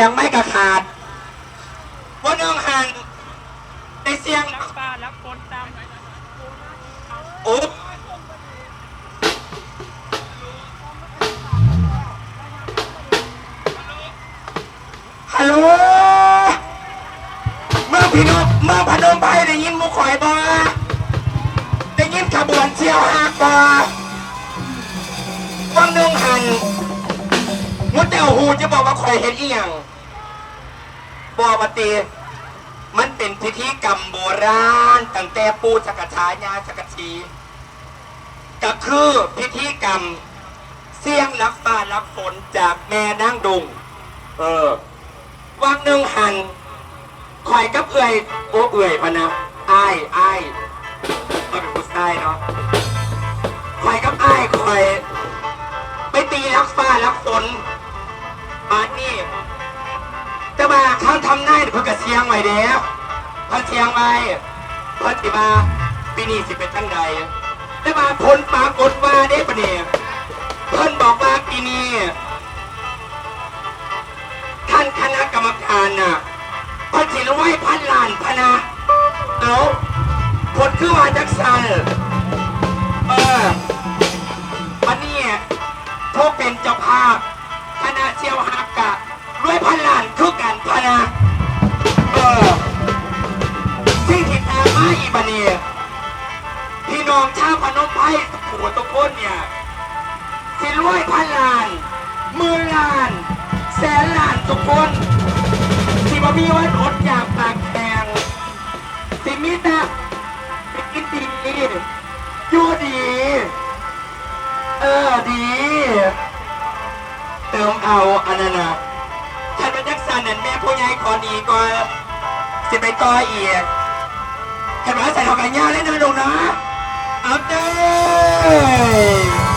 สียงไม่กระขาดว่าน้องหันได้เสียงรักป้ารักคนตามโอ้ฮัลโหลเมื่อพี่นกเมื่อพนมไพได้ยินมุข่อยบ่ได้ยินขบวนเชี่ยวหากบ่วังนึ่งหันมุดแต่หูจะบอกว่าข่อยเห็นอีหยัง บอปฏิมันเป็นพิธีกรรมโบราณตั้งแต่ปูจักชายาจักชีก็คือพิธีกรรม เสี่ยงรับฟ้ารับฝนจากแม่นางดุง เออวังหนึ่งหันคอยกับเอื่อยโอ้เอื่อยพะนะอ้ายอ้ายมาเป็นผู้ชายเนาะ พื่อกระเสียงไว้เด้อเพิ่นเสียงไว้เพิ่นสิมาปีนี้สิเป็นทั้งใดแต่ว่าผลปรากฏว่าได้ปะเนี่ยเพิ่นบอกว่าปีนี้ท่านคณะกรรมการน่ะเพิ่นสิรวยพันล้านพะนะเอาผลคือว่าจักสันเออวันนี้พวกเป็นเจ้าภาพ นนี้พี่น้องชาวพนมไพรทุกคนทุกนเนี่ย สิรวยพันล้านหมื่นล้าน แสนล้านทุกคนสิบ่มีวันอดอยากปากแข็งสิมีแต่ปกินดีอยู่ดี เออดี เติมเอาอันนั้นนะท่านเป็นจักสันนั่นแม่ผู้ใหญ่ขอดีก่อนสิไปต่ออีก เห็นไหมใส่ดอกกันยาเล่นนะลูนะ อัพเดท